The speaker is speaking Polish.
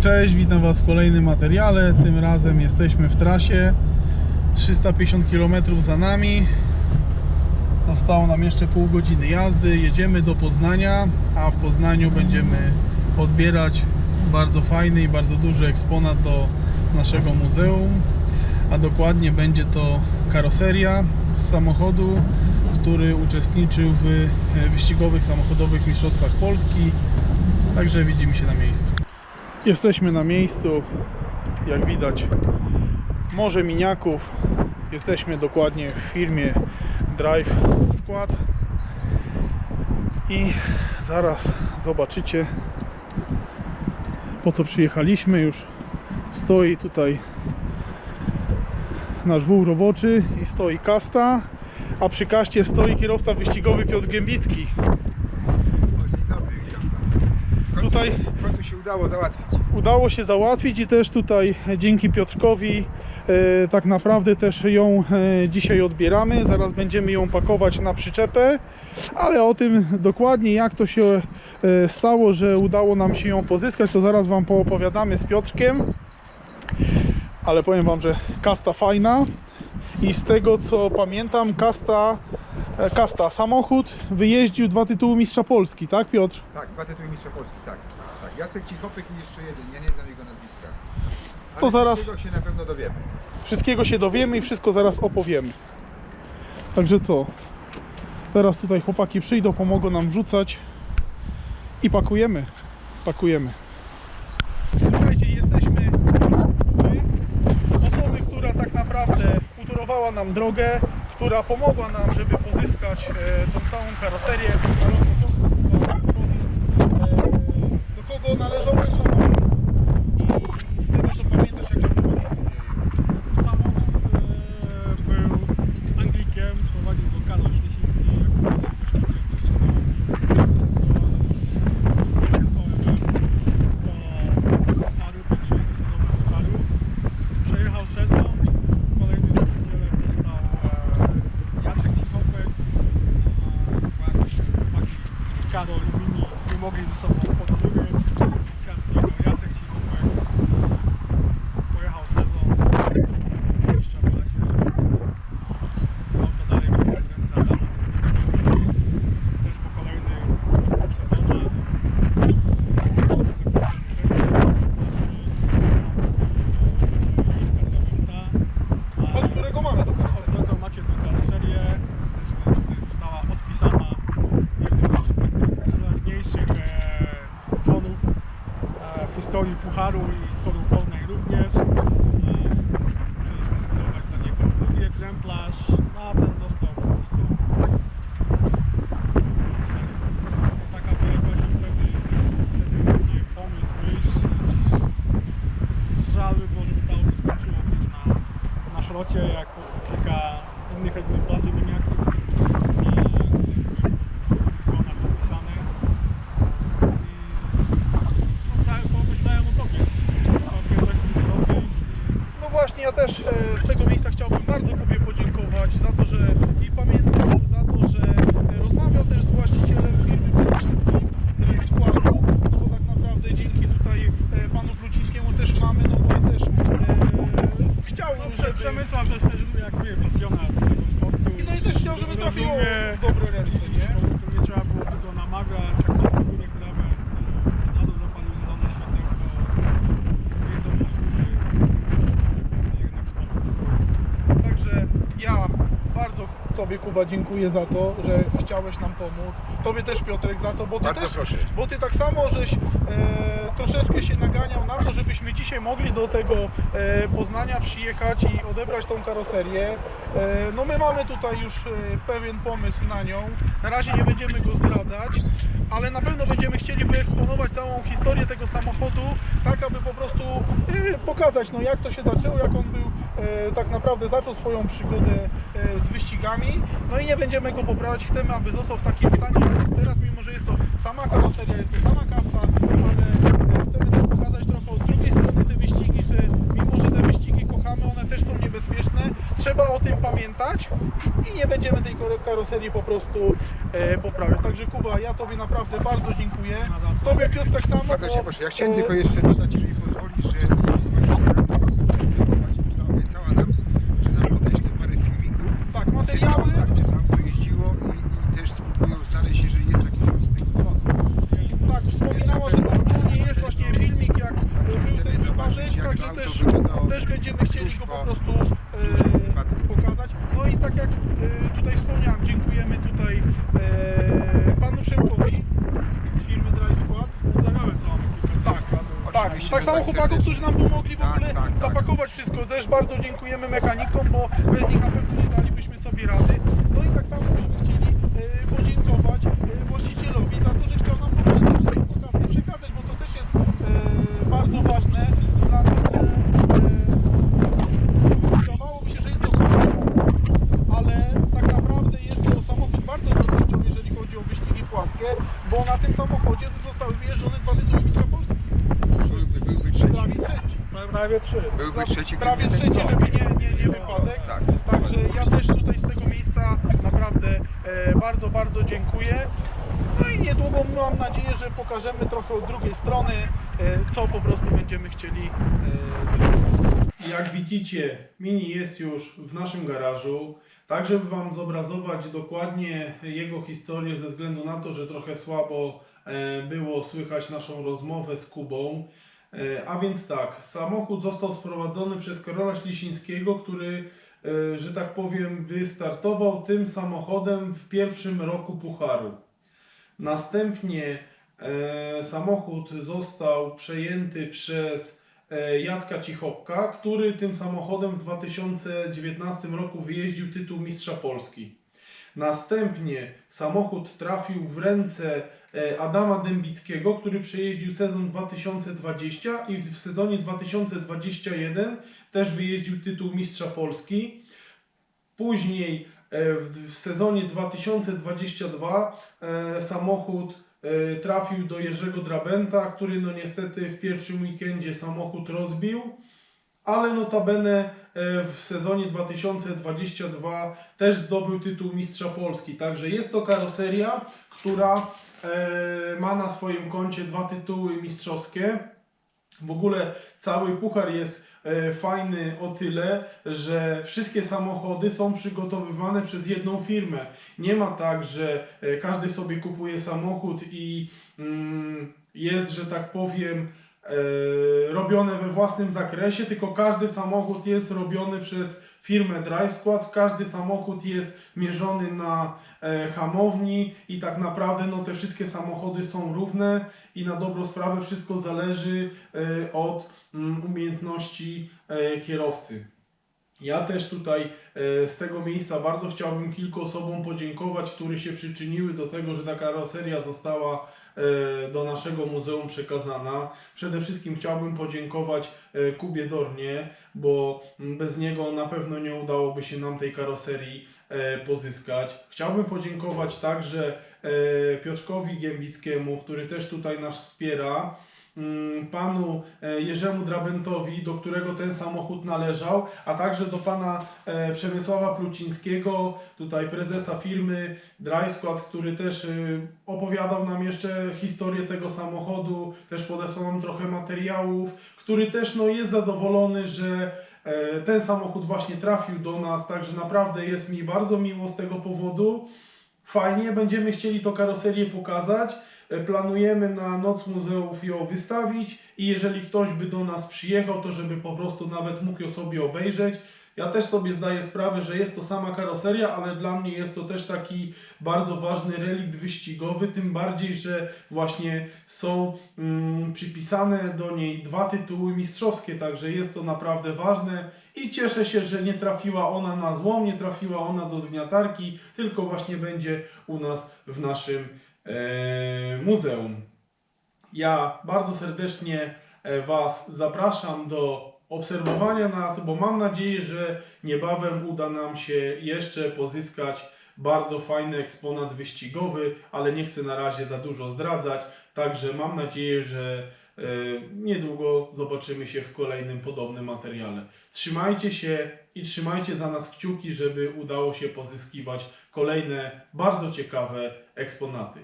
Cześć, witam Was w kolejnym materiale. Tym razem jesteśmy w trasie. 350 km za nami. Zostało nam jeszcze pół godziny jazdy. Jedziemy do Poznania, a w Poznaniu będziemy odbierać bardzo fajny i bardzo duży eksponat do naszego muzeum. A dokładnie będzie to karoseria z samochodu, który uczestniczył w e, wyścigowych samochodowych mistrzostwach Polski. Także widzimy się na miejscu. Jesteśmy na miejscu, jak widać, morze miniaków. Jesteśmy dokładnie w firmie Drive Skład i zaraz zobaczycie po co przyjechaliśmy. Już stoi tutaj nasz wół roboczy i stoi kasta, a przy kaście stoi kierowca wyścigowy Piotr Gębicki. O, dzień dobry, witam pana. W końcu, Tutaj- w końcu się udało załatwić. udało się załatwić i też tutaj dzięki Piotrkowi e, tak naprawdę też ją e, dzisiaj odbieramy. Zaraz będziemy ją pakować na przyczepę, ale o tym dokładnie jak to się e, stało, że udało nam się ją pozyskać, to zaraz Wam poopowiadamy z Piotrkiem. Ale powiem Wam, że kasta fajna i z tego co pamiętam, kasta, kasta samochód wyjeździł dwa tytuły mistrza Polski, tak Piotr? Tak, dwa tytuły mistrza Polski, tak. tak. Jacek Cichopek i jeszcze jeden, ja nie znam jego nazwiska. Ale To zaraz- wszystkiego się na pewno dowiemy. Wszystkiego się dowiemy i wszystko zaraz opowiemy. Także co? Teraz tutaj chłopaki przyjdą, pomogą nam wrzucać i pakujemy. Pakujemy. Słuchajcie, jesteśmy osoby, która tak naprawdę utorowała nam drogę, która pomogła nam, żeby pozyskać e, tą całą karoserię. E, do kogo należał ten samochód i z tego co pamiętasz, jaka była historia jego. Samochód e, był Anglikiem, sprowadził go Karol Ślesiński jako pierwszy właściciel z po Pucharu, pierwszego sezonu Pucharu. Przejechał sezon, kolejnym właścicielem został e, Jacek Cichopek, a jakoś chłopaki, czyli Karol i Mini nie mogli ze sobą porozumieć. Wsiadł w niego Jacek Cichopek, pojechał sezon, jeszcze w lesie. Auto dalej było w ręce Adama Rudnickiego. Też po kolejnych dwóch sezonach. Od którego mamy to Od karoserię? którego macie tę karoserię, też została odpisana jednym z najpopularniejszych e, dzwonów e, w historii Pucharu i Toru Poznań również. E, musieliśmy zbudować dla niego drugi egzemplarz, no a ten został po prostu taka była właśnie wtedy, wtedy mnie pomysł, myśl. Żal by było, żeby to auto skończyło na, jak kilka innych egzemplarzy miniaków. I w dzwonach podpisane. I no, cały pomyślałem o tobie. Tobie coś z tym robić. No właśnie, ja też e, z tego miejsca chciałbym bardzo Kubie podziękować za to, że i pamiętał, za to, że e, rozmawiał też z właścicielem firmy przede wszystkim e, składu, no bo tak naprawdę dzięki tutaj e, panu Plucińskiemu też mamy, no bo też e, chciał, No, żeby... Przemysław to jest też jak mówię, pasjonat tego sportu. I no i też chciał, żeby trafiło w dobre ręce, nie? Nie trzeba było go namawiać, Tobie Kuba dziękuję za to, że chciałeś nam pomóc. Tobie też Piotrek za to, bo Ty Bardzo też proszę. Bo ty tak samo żeś e, troszeczkę się naganiał na to, żebyśmy dzisiaj mogli do tego e, Poznania przyjechać i odebrać tą karoserię. E, no my mamy tutaj już e, pewien pomysł na nią. Na razie nie będziemy go zdradzać, ale na pewno będziemy chcieli wyeksponować całą historię tego samochodu, tak aby po prostu e, pokazać, no jak to się zaczęło, jak on był e, tak naprawdę zaczął swoją przygodę z wyścigami. No i nie będziemy go poprawiać, chcemy, aby został w takim stanie, jak jest teraz, mimo że jest to sama karoseria, jest to sama kasa, ale e, chcemy też pokazać trochę od drugiej strony te wyścigi, że mimo, że te wyścigi kochamy, one też są niebezpieczne, trzeba o tym pamiętać i nie będziemy tej kar- karoserii po prostu e, poprawiać. Także Kuba, ja Tobie naprawdę bardzo dziękuję. Tobie Piotr tak samo, się bo, proszę. Ja chciałem e, tylko jeszcze dodać, jeżeli pozwolisz. też, też będziemy chcieli go po prostu e, pokazać. No i tak jak e, tutaj wspomniałem, dziękujemy tutaj e, panu Przemkowi z firmy Drive Squad. Pozdrawiamy całą ekipę. Tak, no, tak, tak samo tak chłopakom, którzy nam pomogli w tak, ogóle tak, zapakować wszystko. Też bardzo dziękujemy mechanikom, bo bez nich na pewno nie dalibyśmy sobie rady. Bo na tym samochodzie zostały wyjeżdżone dwa tytuły mistrza Polski. Byłby, byłby trzeci. Prawie trzeci. Prawie trzy. Byłby trzeci. Prawie trzeci, żeby nie, nie, nie wypadek. Tak. Także ja też tutaj z tego miejsca naprawdę e, bardzo, bardzo dziękuję. No i niedługo mam nadzieję, że pokażemy trochę od drugiej strony, e, co po prostu będziemy chcieli e, zrobić. Jak widzicie, Mini jest już w naszym garażu. Tak, żeby Wam zobrazować dokładnie jego historię, ze względu na to, że trochę słabo e, było słychać naszą rozmowę z Kubą. E, A więc tak, samochód został sprowadzony przez Karola Ślisińskiego, który, e, że tak powiem, wystartował tym samochodem w pierwszym roku Pucharu. Następnie samochód został przejęty przez Jacka Cichopka, który tym samochodem w 2019 roku wyjeździł tytuł Mistrza Polski. Następnie samochód trafił w ręce e, Adama Dębickiego, który przejeździł sezon 2020 i w sezonie 2021 też wyjeździł tytuł Mistrza Polski. Później e, w, sezonie 2022 e, samochód e, trafił do Jerzego Drabenta, który no niestety w pierwszym weekendzie samochód rozbił, ale notabene e, w sezonie 2022 też zdobył tytuł Mistrza Polski. Także jest to karoseria, która e, ma na swoim koncie dwa tytuły mistrzowskie. W ogóle cały puchar jest e, fajny o tyle, że wszystkie samochody są przygotowywane przez jedną firmę. Nie ma tak, że e, każdy sobie kupuje samochód i mm, jest, że tak powiem, e, robione we własnym zakresie, tylko każdy samochód jest robiony przez firmę Drive Squad, każdy samochód jest mierzony na e, hamowni i tak naprawdę no, te wszystkie samochody są równe i na dobrą sprawę wszystko zależy e, od mm, umiejętności e, kierowcy. Ja też tutaj e, z tego miejsca bardzo chciałbym kilku osobom podziękować, które się przyczyniły do tego, że ta karoseria została e, do naszego muzeum przekazana. Przede wszystkim chciałbym podziękować e, Kubie Dornie, bo bez niego na pewno nie udałoby się nam tej karoserii pozyskać. Chciałbym podziękować także Piotrkowi Gębickiemu, który też tutaj nas wspiera panu e, Jerzemu Drabentowi, do którego ten samochód należał, a także do pana e, Przemysława Plucińskiego, tutaj prezesa firmy Drive Squad, który też y, opowiadał nam jeszcze historię tego samochodu, też podesłał nam trochę materiałów, który też no, jest zadowolony, że e, ten samochód właśnie trafił do nas, także naprawdę jest mi bardzo miło z tego powodu. Fajnie, będziemy chcieli to karoserię pokazać. E, Planujemy na Noc Muzeów ją wystawić i jeżeli ktoś by do nas przyjechał, to żeby po prostu nawet mógł ją sobie obejrzeć. Ja też sobie zdaję sprawę, że jest to sama karoseria, ale dla mnie jest to też taki bardzo ważny relikt wyścigowy, tym bardziej, że właśnie są mm, przypisane do niej dwa tytuły mistrzowskie, także jest to naprawdę ważne i cieszę się, że nie trafiła ona na złom, nie trafiła ona do zgniatarki, tylko właśnie będzie u nas w naszym muzeum. Ja bardzo serdecznie e, Was zapraszam do obserwowania nas, bo mam nadzieję, że niebawem uda nam się jeszcze pozyskać bardzo fajny eksponat wyścigowy, ale nie chcę na razie za dużo zdradzać. Także mam nadzieję, że e, niedługo zobaczymy się w kolejnym podobnym materiale. Trzymajcie się i trzymajcie za nas kciuki, żeby udało się pozyskiwać kolejne bardzo ciekawe eksponaty.